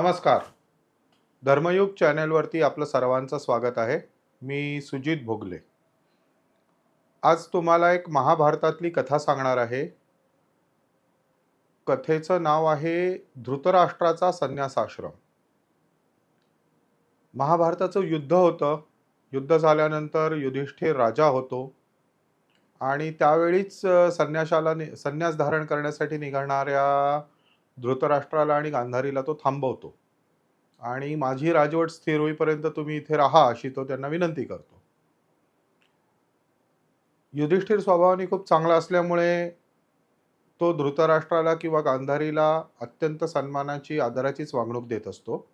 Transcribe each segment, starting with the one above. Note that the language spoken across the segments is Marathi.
नमस्कार. धर्मयुग चॅनेलवरती आपलं सर्वांचं स्वागत आहे. मी सुजित भोगले. आज तुम्हाला एक महाभारतातली कथा सांगणार आहे. कथेचं नाव आहे धृतराष्ट्राचा संन्यासाश्रम. महाभारताचं युद्ध होतं. युद्ध झाल्यानंतर युधिष्ठिर राजा होतो. आणि त्यावेळीच संन्यासाला नि- संन्यास धारण करण्यासाठी निघणाऱ्या धृतराष्ट्राला आणि गांधारीला तो थांबवतो. आणि माझी राजवट स्थिर होईपर्यंत तुम्ही इथे राहा अशी तो त्यांना विनंती करतो. युधिष्ठिर स्वभावाने खूप चांगला असल्यामुळे तो धृतराष्ट्राला किंवा गांधारीला अत्यंत सन्मानाची आदराचीच वागणूक देत असतो.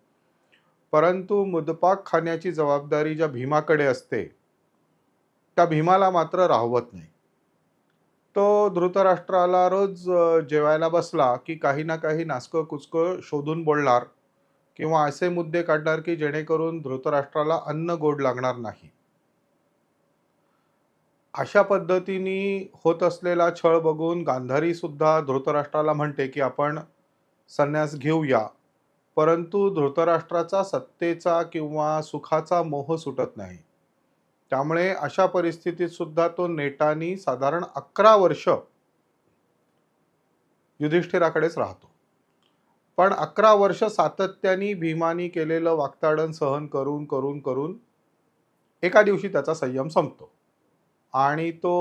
परंतु मुदपाक खाण्याची जबाबदारी ज्या भीमाकडे असते त्या भीमाला मात्र राहवत नाही. तो धृतराष्ट्राला रोज जेवायला बसला की काही ना काही नासकं कुचकं शोधून बोलणार किंवा असे मुद्दे काढणार की जेणेकरून धृतराष्ट्राला अन्न गोड लागणार नाही. अशा पद्धतीने होत असलेला छळ बघून गांधारी सुद्धा धृतराष्ट्राला म्हणते की आपण संन्यास घेऊया परंतु धृतराष्ट्राचा सत्तेचा किंवा सुखाचा मोह सुटत नाही. त्यामुळे अशा परिस्थितीत सुद्धा तो नेटानी साधारण अकरा वर्ष युधिष्ठिराकडेच राहतो. पण अकरा वर्ष सातत्याने भीमानी केलेलं वाक्ताडण सहन करून करून करून एका दिवशी त्याचा संयम संपतो आणि तो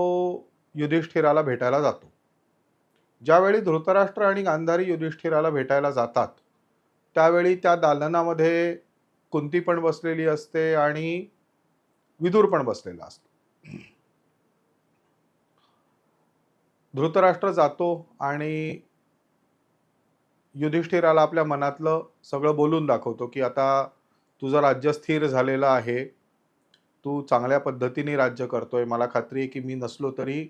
युधिष्ठिराला भेटायला जातो. ज्यावेळी धृतराष्ट्र आणि गांधारी युधिष्ठिराला भेटायला जातात त्यावेळी त्या दालनामध्ये कुंती पण बसलेली असते आणि विदूर पण बसलेला असतो. धृतराष्ट्र जातो आणि युधिष्ठिराला आपल्या मनातलं सगळं बोलून दाखवतो की आता तुझं राज्य स्थिर झालेलं आहे. तू चांगल्या पद्धतीने राज्य करतोय. मला खात्री आहे की मी नसलो तरी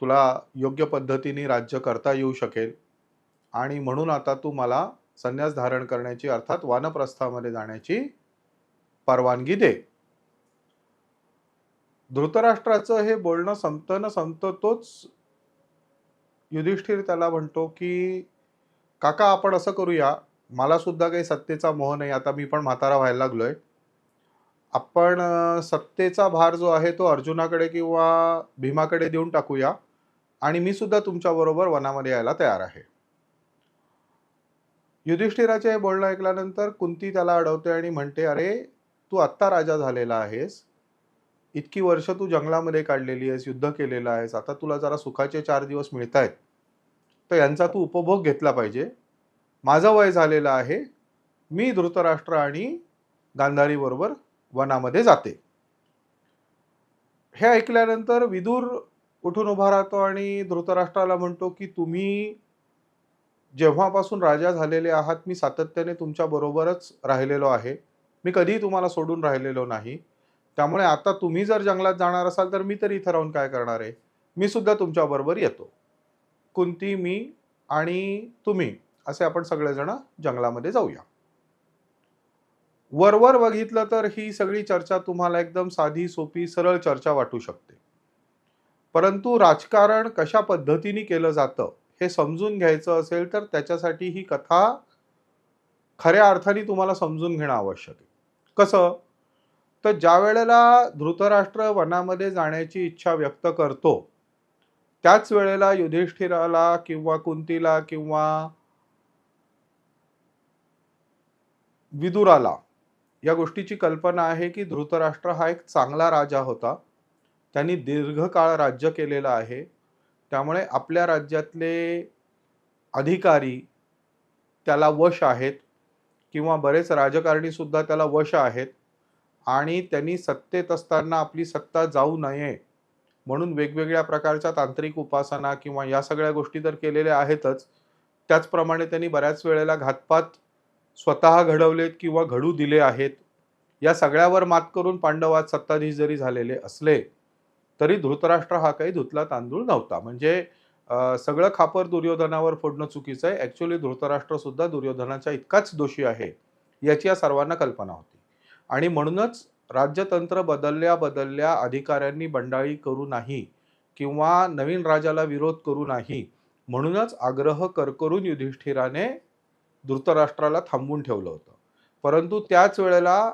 तुला योग्य पद्धतीने राज्य करता येऊ शकेल. आणि म्हणून आता तू मला संन्यास धारण करण्याची अर्थात वानप्रस्थामध्ये जाण्याची परवानगी दे. धृतराष्ट्राचं हे बोलणं संपतं न संपतं तोच युधिष्ठिर त्याला म्हणतो की काका आपण असं करूया. मला सुद्धा काही सत्तेचा मोह नाही. आता मी पण म्हातारा व्हायला लागलोय. आपण सत्तेचा भार जो आहे तो अर्जुनाकडे किंवा भीमाकडे देऊन टाकूया आणि मी सुद्धा तुमच्याबरोबर वनामध्ये यायला तयार आहे. युधिष्ठिराचे हे बोलणं ऐकल्यानंतर कुंती त्याला अडवते आणि म्हणते अरे तू आत्ता राजा झालेला आहेस. इतकी वर्ष तू जंगलामध्ये काढलेली आहेस युद्ध केलेलं आहेस आता तुला जरा सुखाचे चार दिवस मिळत आहेत तर यांचा तू उपभोग घेतला पाहिजे. माझं वय झालेलं आहे. मी धृतराष्ट्र आणि गांधारी बरोबर वनामध्ये जाते. हे ऐकल्यानंतर विदूर उठून उभा राहतो आणि धृतराष्ट्राला म्हणतो की तुम्ही जेव्हापासून राजा झालेले आहात मी सातत्याने तुमच्या बरोबरच राहिलेलो आहे. मी कधीही तुम्हाला सोडून राहिलेलो नाही. त्यामुळे आता तुम्ही जर जंगलात जाणार असाल तर मी तर इथं राहून काय करणार आहे? मी सुद्धा तुमच्याबरोबर येतो. कुंती मी आणि तुम्ही असे आपण सगळेजण जंगलामध्ये जाऊया. वरवर बघितलं तर ही सगळी चर्चा तुम्हाला एकदम साधी सोपी सरळ चर्चा वाटू शकते. परंतु राजकारण कशा पद्धतीने केलं जातं हे समजून घ्यायचं असेल तर त्याच्यासाठी ही कथा खऱ्या अर्थाने तुम्हाला समजून घेणं आवश्यक आहे. कसं? तर ज्या वेळेला धृतराष्ट्र वनामध्ये जाण्याची इच्छा व्यक्त करतो त्याच वेळेला युधिष्ठिराला किंवा कुंतीला किंवा विदुराला या गोष्टीची कल्पना आहे की धृतराष्ट्र हा एक चांगला राजा होता. त्यांनी दीर्घकाळ राज्य केलेलं आहे. त्यामुळे आपल्या राज्यातले अधिकारी त्याला वश आहेत किंवा बरेच राजकारणी सुद्धा त्याला वश आहेत. आणि त्यांनी सत्तेत असताना आपली सत्ता जाऊ नये म्हणून वेगवेगळ्या प्रकारच्या तांत्रिक उपासना किंवा या सगळ्या गोष्टी तर केलेल्या आहेतच. त्याचप्रमाणे त्यांनी बऱ्याच वेळेला घातपात स्वतः घडवलेत किंवा घडू दिले आहेत. या सगळ्यावर मात करून पांडवात सत्ताधीश जरी झालेले असले तरी धृतराष्ट्र हा काही धुतला तांदूळ नव्हता. म्हणजे सगळं खापर दुर्योधनावर फोडणं चुकीचं आहे. ॲक्च्युली धृतराष्ट्रसुद्धा दुर्योधनाच्या इतकाच दोषी आहे याची या सर्वांना कल्पना होती. आणि म्हणूनच राज्यतंत्र बदलल्या बदलल्या अधिकाऱ्यांनी बंडाळी करू नाही किंवा नवीन राजाला विरोध करू नाही म्हणूनच आग्रह करकरून युधिष्ठिराने धृतराष्ट्राला थांबवून ठेवलं होतं. परंतु त्याच वेळेला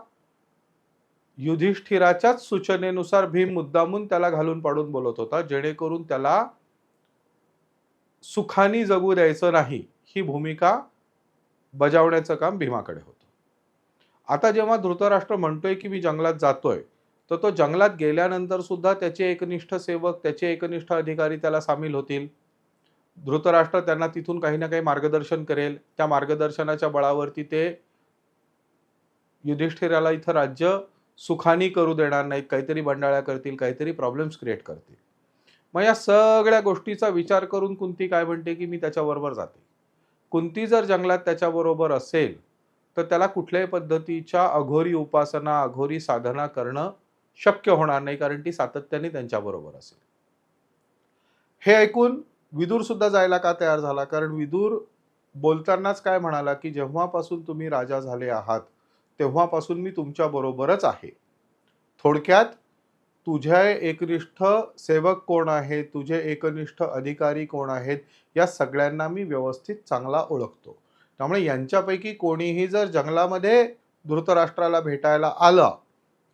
युधिष्ठिराच्याच सूचनेनुसार भीम मुद्दामून त्याला घालून पाडून बोलत होता जेणेकरून त्याला सुखानी जगू द्यायचं नाही ही भूमिका बजावण्याचं काम भीमाकडे होतं. आता जेव्हा धृतराष्ट्र म्हणतोय की मी जंगलात जातोय तर तो जंगलात गेल्यानंतर सुद्धा त्याचे एकनिष्ठ सेवक त्याचे एकनिष्ठ अधिकारी त्याला सामील होतील? धृतराष्ट्र त्यांना तिथून काही ना काही मार्गदर्शन करेल. त्या मार्गदर्शनाच्या बळावरती ते युधिष्ठिराला इथं राज्य सुखानी करू देणार नाहीत. काहीतरी बंडाळ्या करतील काहीतरी प्रॉब्लेम्स क्रिएट करतील. मग या सगळ्या गोष्टीचा विचार करून कुंती काय म्हणते की मी त्याच्याबरोबर जाते. कुंती जर जंगलात त्याच्याबरोबर असेल तर त्याला कुठल्याही पद्धतीच्या अघोरी उपासना अघोरी साधना करणं शक्य होणार नाही कारण ती सातत्याने त्यांच्याबरोबर असेल. हे ऐकून विदूर सुद्धा जायला का तयार झाला? कारण विदूर बोलतानाच काय म्हणाला की जेव्हापासून तुम्ही राजा झाले आहात तेव्हापासून मी तुमच्या बरोबरच आहे. थोडक्यात तुझे एकनिष्ठ सेवक कोण आहेत तुझे एकनिष्ठ अधिकारी कोण आहेत? या सगळ्यांना मी व्यवस्थित चांगला ओळखतो. त्यामुळे यांच्यापैकी कोणीही जर जंगलामध्ये धृतराष्ट्राला भेटायला आलं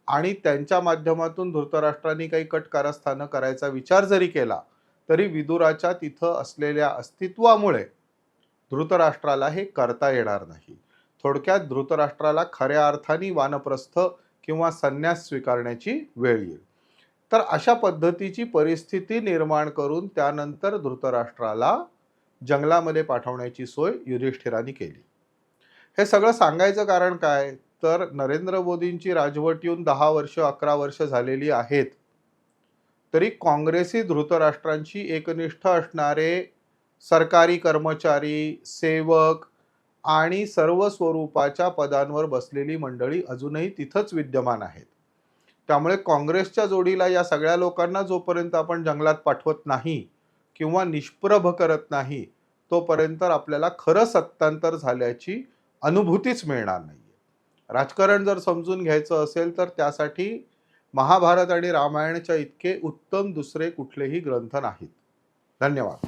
आणि त्यांच्या माध्यमातून धृतराष्ट्रांनी काही कट कारस्थानं करायचा विचार जरी केला तरी विदुराच्या तिथं असलेल्या अस्तित्वामुळे धृतराष्ट्राला हे करता येणार नाही. थोडक्यात धृतराष्ट्राला खऱ्या अर्थाने वानप्रस्थ किंवा संन्यास स्वीकारण्याची वेळ येईल. तर अशा पद्धतीची परिस्थिती निर्माण करून त्यानंतर धृतराष्ट्राला जंगलामध्ये पाठवण्याची सोय युधिष्ठिराने केली. हे सगळं सांगायचं कारण काय? तर नरेंद्र मोदींची राजवट येऊन दहा वर्ष अकरा वर्ष झालेली आहेत. तरी काँग्रेसी धृतराष्ट्रांची एकनिष्ठ असणारे सरकारी कर्मचारी सेवक आणि सर्व स्वरूपाच्या पदांवर बसलेली मंडळी अजूनही तिथंच विद्यमान आहेत. त्यामुळे काँग्रेसच्या जोडीला या सगळ्या लोकांना जोपर्यंत आपण जंगलात पाठवत नाही किंवा निष्प्रभ करत नाही तोपर्यंत आपल्याला खरं सत्तांतर झाल्याची अनुभूतीच मिळणार नाही राजकारण जर समजून घ्यायचं असेल तर त्यासाठी महाभारत आणि रामायणच्या इतके उत्तम दुसरे कुठलेही ग्रंथ नाहीत. धन्यवाद.